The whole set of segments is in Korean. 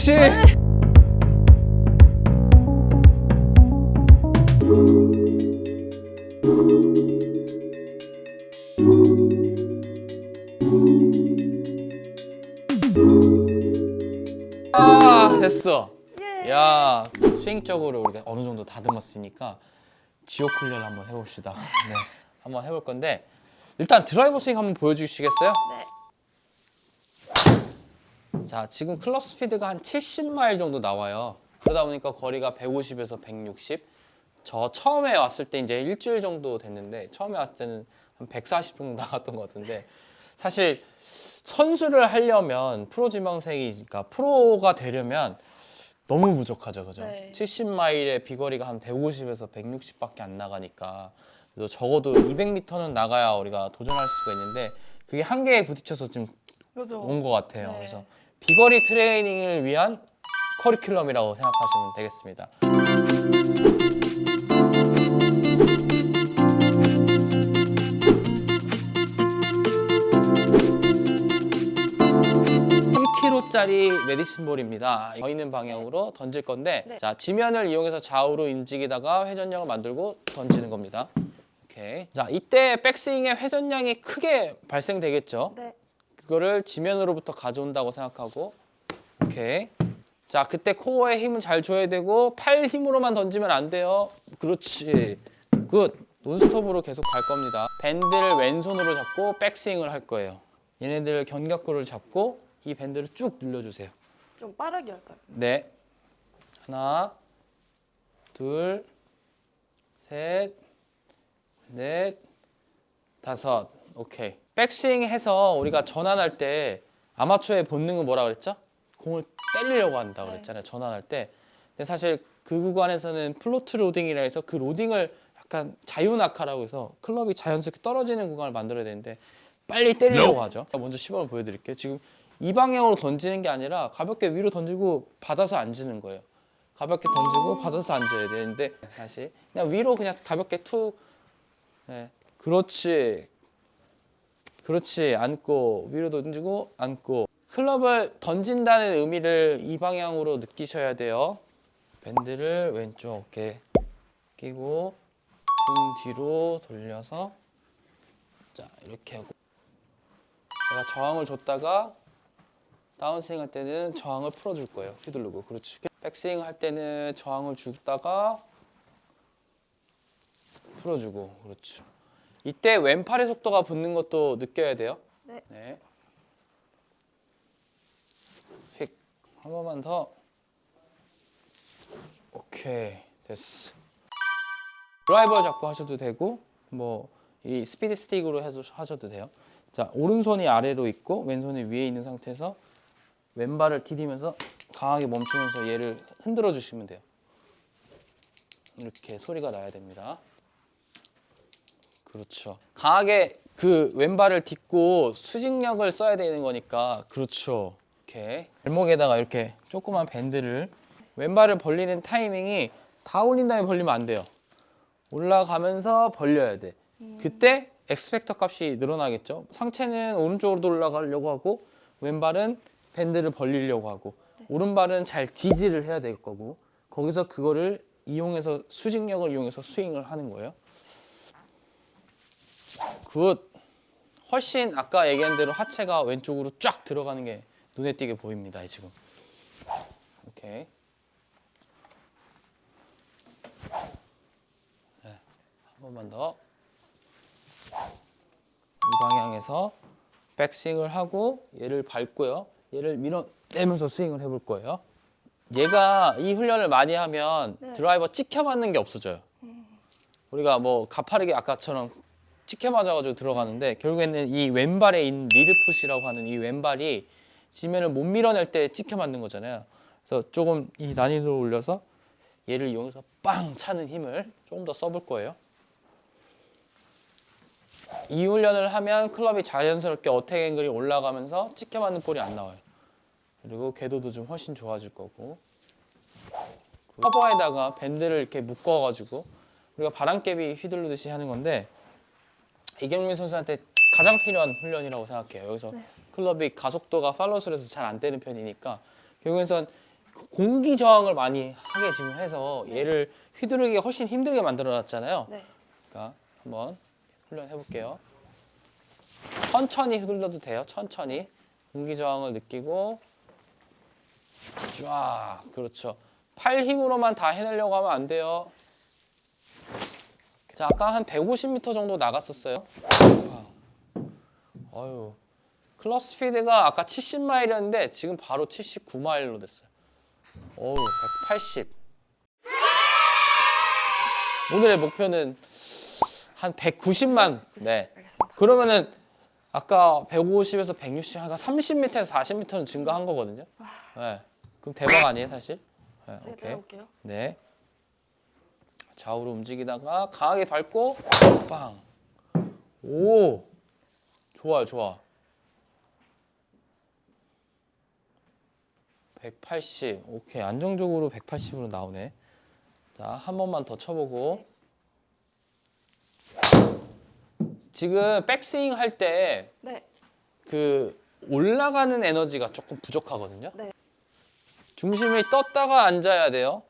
150. 아 됐어. 예. 야 스윙적으로 우리가 어느 정도 다듬었으니까 지옥 훈련 한번 해봅시다. 네, 한번 해볼 건데 일단 드라이버 스윙 한번 보여주시겠어요? 네. 자 지금 클럽 스피드가 한 70마일 정도 나와요. 그러다 보니까 거리가 150에서 160. 저 처음에 왔을 때 이제 일주일 정도 됐는데 처음에 왔을 때는 한 140 정도 나갔던 것 같은데 사실 선수를 하려면 프로 지망생이니까 프로가 되려면 너무 부족하죠, 그죠? 네. 70마일의 비거리가 한 150에서 160밖에 안 나가니까 적어도 200m는 나가야 우리가 도전할 수가 있는데 그게 한계에 부딪혀서 좀 그죠. 온것 같아요. 네. 그래서 비거리 트레이닝을 위한 커리큘럼이라고 생각하시면 되겠습니다. (3 k g 짜리 메디슨 볼입니다. 져 있는 방향으로 던질 건데, 네. 자 지면을 이용해서 좌우로 움직이다가 회전력을 만들고 던지는 겁니다. 오케이. 자 이때 백스윙의 회전량이 크게 발생되겠죠. 네. 그거를 지면으로부터 가져온다고 생각하고 오케이. 자 그때 코어에 힘을 잘 줘야 되고 팔 힘으로만 던지면 안 돼요. 그렇지. 굿. 논스톱으로 계속 갈 겁니다. 밴드를 왼손으로 잡고 백스윙을 할 거예요. 얘네들 견갑골을 잡고 이 밴드를 쭉 늘려주세요. 좀 빠르게 할까요? 네. 하나 둘셋넷 다섯. 오케이 백스윙 해서 우리가 전환할 때 아마추어의 본능은 뭐라 그랬죠? 공을 때리려고 한다 네. 그랬잖아요 전환할 때. 근데 사실 그 구간에서는 플로트 로딩이라 해서 그 로딩을 약간 자유낙하라고 해서 클럽이 자연스럽게 떨어지는 구간을 만들어야 되는데 빨리 때리려고 하죠. 먼저 시범을 보여드릴게요. 지금 이 방향으로 던지는 게 아니라 가볍게 위로 던지고 받아서 앉는 거예요. 가볍게 던지고 받아서 앉아야 되는데 다시 그냥 위로 그냥 가볍게 툭. 네. 그렇지 그렇지 앉고 위로 던지고 앉고. 클럽을 던진다는 의미를 이 방향으로 느끼셔야 돼요. 밴드를 왼쪽 어깨 끼고 등 뒤로 돌려서 자 이렇게 하고. 제가 저항을 줬다가 다운스윙 할 때는 저항을 풀어줄 거예요. 휘두르고. 그렇지. 백스윙 할 때는 저항을 주다가 풀어주고. 그렇죠 이때 왼팔의 속도가 붙는 것도 느껴야 돼요 네. 네. 휙. 한 번만 더. 오케이. 됐어. 드라이버 잡고 하셔도 되고, 뭐, 이 스피드 스틱으로 해도 하셔도 돼요. 자, 오른손이 아래로 있고, 왼손이 위에 있는 상태에서 왼발을 디디면서 강하게 멈추면서 얘를 흔들어 주시면 돼요. 이렇게 소리가 나야 됩니다. 그렇죠. 강하게 그 왼발을 딛고 수직력을 써야 되는 거니까 그렇죠. 이렇게 발목에다가 이렇게 조그만 밴드를 왼발을 벌리는 타이밍이 다 올린 다음에 벌리면 안 돼요. 올라가면서 벌려야 돼. 그때 엑스펙터 값이 늘어나겠죠. 상체는 오른쪽으로 올라가려고 하고 왼발은 밴드를 벌리려고 하고 오른발은 잘 지지를 해야 될 거고 거기서 그거를 이용해서 수직력을 이용해서 스윙을 하는 거예요. 굿. 훨씬 아까 얘기한 대로 하체가 왼쪽으로 쫙 들어가는 게 눈에 띄게 보입니다. 지금. 오케이. 네, 한 번만 더. 이 방향에서 백스윙을 하고 얘를 밟고요. 얘를 밀어내면서 스윙을 해볼 거예요. 얘가 이 훈련을 많이 하면 네. 드라이버 찍혀 맞는 게 없어져요. 우리가 뭐 가파르게 아까처럼 찍혀 맞아가지고 들어가는데 결국에는 이 왼발에 있는 리드풋이라고 하는 이 왼발이 지면을 못 밀어낼 때 찍혀 맞는 거잖아요. 그래서 조금 이 난이도를 올려서 얘를 이용해서 빵 차는 힘을 조금 더 써볼 거예요. 이 훈련을 하면 클럽이 자연스럽게 어택 앵글이 올라가면서 찍혀 맞는 볼이 안 나와요. 그리고 궤도도 좀 훨씬 좋아질 거고 커버에다가 밴드를 이렇게 묶어가지고 우리가 바람개비 휘두르듯이 하는 건데 이경민 선수한테 가장 필요한 훈련이라고 생각해요. 여기서 네. 클럽이 가속도가 팔로스에서 잘 안 되는 편이니까 결국에선 공기 저항을 많이 하게 지금 해서 얘를 휘두르기가 훨씬 힘들게 만들어 놨잖아요. 네. 그러니까 한번 훈련해 볼게요. 천천히 휘둘러도 돼요. 천천히 공기 저항을 느끼고 쫙 그렇죠. 팔 힘으로만 다 해내려고 하면 안 돼요. 자 아까 한 150m 정도 나갔었어요. 어유 클럽 스피드가 아까 70마일이었는데 지금 바로 79마일로 됐어요. 어우 180. 오늘의 목표는 한 190만. 네. 그러면은 아까 150에서 160, 한 30m에서 40m는 증가한 거거든요. 네. 그럼 대박 아니에요, 사실? 네, 오케이. 네. 좌우로 움직이다가 강하게 밟고 빵. 오. 좋아요, 좋아. 180. 오케이. 안정적으로 180으로 나오네. 자, 한 번만 더 쳐보고. 지금 백스윙 할 때 네. 그 올라가는 에너지가 조금 부족하거든요. 네. 중심이 떴다가 앉아야 돼요.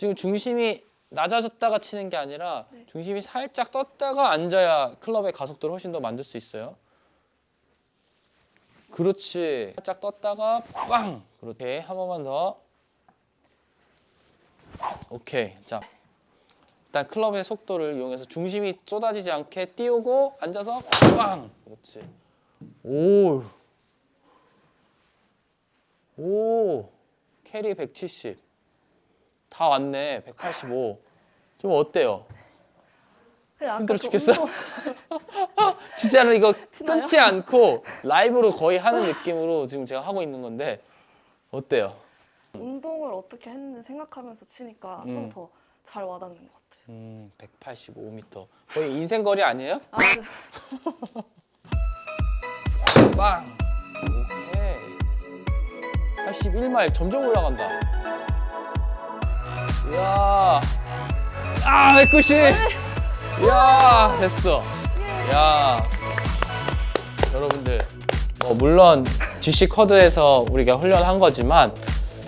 지금 중심이 낮아졌다가 치는 게 아니라 네. 중심이 살짝 떴다가 앉아야 클럽의 가속도를 훨씬 더 만들 수 있어요. 그렇지. 살짝 떴다가 빵. 그렇게 한 번만 더. 오케이. 자. 일단 클럽의 속도를 이용해서 중심이 쏟아지지 않게 띄우고 앉아서 빵. 그렇지. 오. 오. 캐리 170. 다 왔네. 185. 좀 어때요? 아까 힘들어 그 죽겠어? 운동- 진짜로 이거? 끊지 않고 라이브로 거의 하는 느낌으로 지금 제가 하고 있는 건데 어때요? 운동을 어떻게 했는지 생각하면서 치니까 음. 좀 더 잘 와닿는 것 같아요. 음, 185m. 거의 인생 거리 아니에요? 아, 네. 빵. 오케이. 81마일 점점 올라간다. 이야. 아, 190. 이야, 됐어. 야. 여러분들, 뭐 물론 GC 커드에서 우리가 훈련한 거지만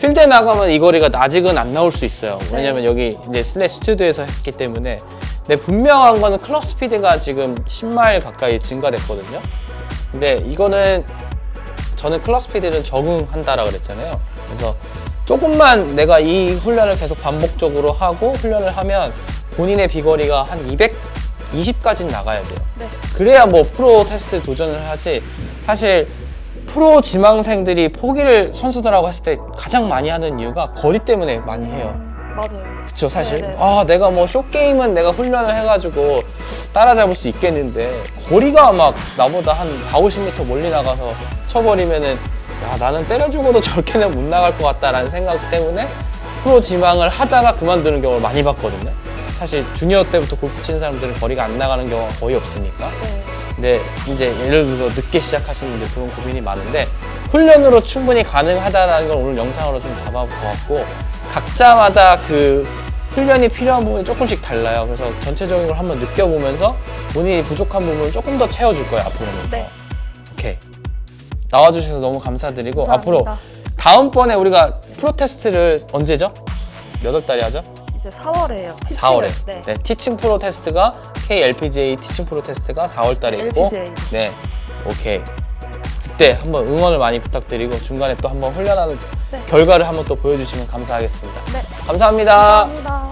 필드에 나가면 이 거리가 아직은 안 나올 수 있어요. 왜냐면 여기 이제 슬래 스튜디오에서 했기 때문에. 근데 분명한 거는 클럽 스피드가 지금 10마일 가까이 증가됐거든요. 근데 이거는 저는 클럽 스피드는 적응한다라 그랬잖아요. 그래서 조금만 내가 이 훈련을 계속 반복적으로 하고 훈련을 하면 본인의 비거리가 한 220까지 나가야 돼요. 네. 그래야 뭐 프로 테스트 도전을 하지. 사실 프로 지망생들이 포기를 선수들하고 했을 때 가장 많이 하는 이유가 거리 때문에 많이 해요. 음, 맞아요. 그쵸 사실 네네. 아 내가 뭐 쇼게임은 내가 훈련을 해가지고 따라잡을 수 있겠는데 거리가 막 나보다 한 4, 50m 멀리 나가서 쳐버리면은 야 나는 때려 죽어도 저렇게는 못 나갈 것 같다라는 생각 때문에 프로 지망을 하다가 그만두는 경우를 많이 봤거든요 사실 주니어 때부터 골프 치는 사람들은 거리가 안 나가는 경우가 거의 없으니까 네. 근데 이제 예를 들어서 늦게 시작하시는 분들 그런 고민이 많은데 훈련으로 충분히 가능하다라는 걸 오늘 영상으로 좀 잡아보았고 각자마다 그 훈련이 필요한 부분이 조금씩 달라요. 그래서 전체적인 걸 한번 느껴보면서 본인이 부족한 부분을 조금 더 채워줄 거예요 앞으로는. 네. 오케이. 나와주셔서 너무 감사드리고 감사합니다. 앞으로 다음번에 우리가 프로 테스트를 언제죠? 몇 월 달에 하죠? 이제 4월에 해요. 4월에. 네. 네, 티칭 프로 테스트가 KLPGA 티칭 프로 테스트가 4월 달에 있고 LPGA. 네. 오케이. 그때 한번 응원을 많이 부탁드리고 중간에 또 한번 훈련하는 네. 결과를 한번 또 보여주시면 감사하겠습니다. 네. 감사합니다. 감사합니다.